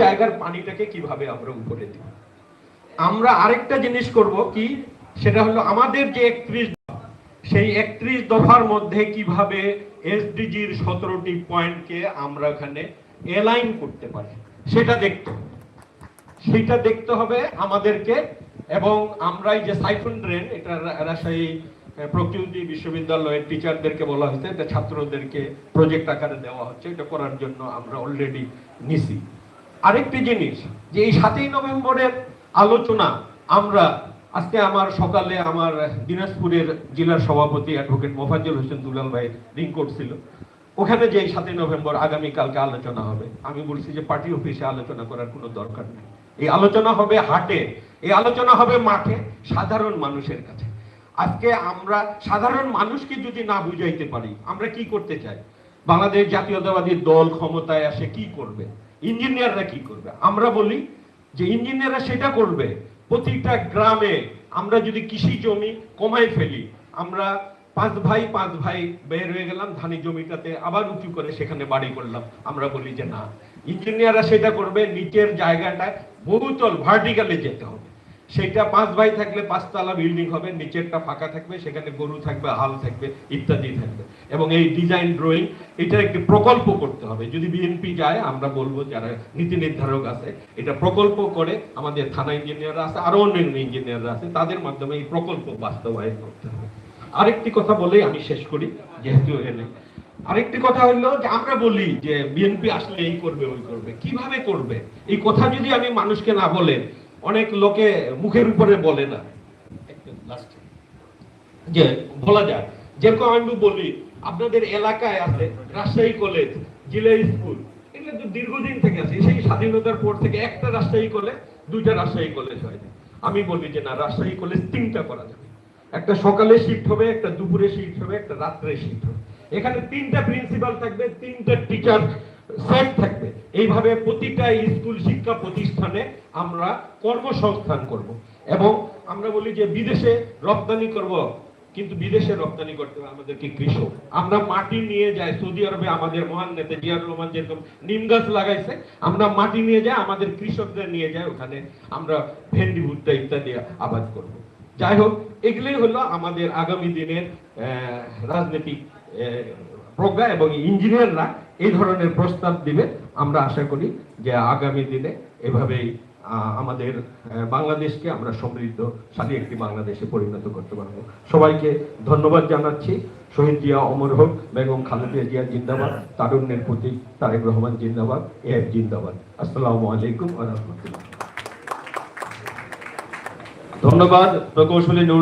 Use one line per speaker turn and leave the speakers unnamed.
জায়গার পানিটাকে কীভাবে আমরা উপরে দিব আমরা আরেকটা জিনিস করব কি? সেটা হলো আমাদের যে একত্রিশ সেই একত্রিশ দফার মধ্যে কীভাবে এসডিজির সতেরোটি পয়েন্টকে আমরা ওখানে এলাইন করতে পারি, সেটা দেখতে। সেটা দেখতে হবে আমাদেরকে এবং আমরা এই যে সাইফন ড্রেন, এটা রাজশাহী প্রকৃতি বিশ্ববিদ্যালয়ের টিচারদেরকে বলা হয়েছে, এটা ছাত্রদেরকে প্রজেক্ট আকারে দেওয়া হচ্ছে, এটা করার জন্য আমরা অলরেডি নিছি। আরেকটি জিনিস, যে এই সাতই নভেম্বরের আলোচনা আমরা আজকে আমার সকালে আমার দিনাজপুরের জেলার সভাপতি অ্যাডভোকেট মোফাজ্জল হোসেন দুলাল ভাই রিং করছিল ওখানে যে সাতই নভেম্বর আগামী কালকে আলোচনা হবে, আমি বলছি যে পার্টি অফিসে আলোচনা করার কোনো দরকার নেই। এই আলোচনা হবে হাটে, এই আলোচনা হবে মাঠে সাধারণ মানুষের কাছে। আজকে আমরা সাধারণ মানুষকে যদি না বুঝাইতে পারি, আমরা কি করতে চাই? বাংলাদেশ জাতীয়তাবাদী দল ক্ষমতায় আসে কি করবে? ইঞ্জিনিয়াররা কি করবে? আমরা বলি যে ইঞ্জিনিয়াররা সেটা করবে, প্রতিটা গ্রামে আমরা যদি কৃষি জমি কমাই ফেলি, আমরা পাঁচ ভাই পাঁচ ভাই বের হয়ে গেলাম, ধানি জমিটাতে আবার উঁচু করে সেখানে বাড়ি করলাম। আমরা বলি যে না, ইঞ্জিনিয়াররা সেটা করবে, নিচের জায়গাটায় বহুতল ভার্টিক্যালে যেতে হবে। সেটা পাঁচ ভাই থাকলে পাঁচতলা বিল্ডিং হবে, নিচেরটা ফাঁকা থাকবে, সেখানে গরু থাকবে, হাল থাকবে, ইত্যাদি থাকবে। এবং এই ডিজাইন ড্রয়িং এটার একটি প্রকল্প করতে হবে। যদি বিএনপি যায়, আমরা বলব যারা নীতি নির্ধারক আছে, এটা প্রকল্প করে আমাদের থানা ইঞ্জিনিয়াররা আছে, আরও অন্যান্য ইঞ্জিনিয়াররা আছে, তাদের মাধ্যমে এই প্রকল্প বাস্তবায়ন করতে হবে। আরেকটি কথা বলে আমি শেষ করি, যেহেতু এনে আরেকটি কথা হলো যে আমরা বলি যে বিএনপি আসলে এই করবে, ওই করবে। কীভাবে করবে? এই কথা যদি আমি মানুষকে না বলে অনেক লোকে মুখের উপরে বলে না। যে, বলা যায় যেরকম আমি বলি, আপনাদের এলাকায় আছে, রাজশাহী কলেজ জিলা স্কুল, এগুলো তো দীর্ঘদিন থেকে আছে, সেই স্বাধীনতার পর থেকে একটা রাজশাহী কলেজ দুইটা রাজশাহী কলেজ হয় আমি বলি যে, না, রাজশাহী কলেজ তিনটা করা যাবে। একটা সকালে শিফট হবে, একটা দুপুরে শিফট হবে, একটা রাত্রে শিফট হবে। এখানে তিনটা প্রিন্সিপাল থাকবে, তিনটা টিচার সেট থাকবে। এইভাবে প্রতিটা স্কুল শিক্ষা প্রতিষ্ঠানে আমরা কর্মসংস্থান করব। এবং আমরা বলি যে বিদেশে রপ্তানি করব, কিন্তু বিদেশে রপ্তানি করতে হবে আমাদেরকে কৃষক। আমরা মাটি নিয়ে যাই, সৌদি আরবে আমাদের মহান নেতা জিয়াউর রহমান যেরকম নিম গাছ লাগাইছে, আমরা মাটি নিয়ে যাই, আমাদের কৃষকদের নিয়ে যাই, ওখানে আমরা ভেন্ডি, ভুট্টা ইত্যাদি আবাদ করব। যাই হোক, এগুলোই হলো আমাদের আগামী দিনের রাজনৈতিক প্রজ্ঞা এবং ইঞ্জিনিয়াররা এই ধরনের প্রস্তাব দিবে। আমরা আশা করি যে আগামী দিনে এভাবেই আমাদের বাংলাদেশকে আমরা সমৃদ্ধশালী একটি বাংলাদেশে পরিণত করতে পারব। সবাইকে ধন্যবাদ জানাচ্ছি। শহীদ জিয়া অমর হোক, বেগম খালেদা জিয়া জিন্দাবাদ, তারুণ্যের প্রতীক তারেক রহমান জিন্দাবাদ এফ জিন্দাবাদ। আসসালামু আলাইকুম ওয়া রাহমাতুল্লাহ। ধন্যবাদ, প্রকৌশলী নূর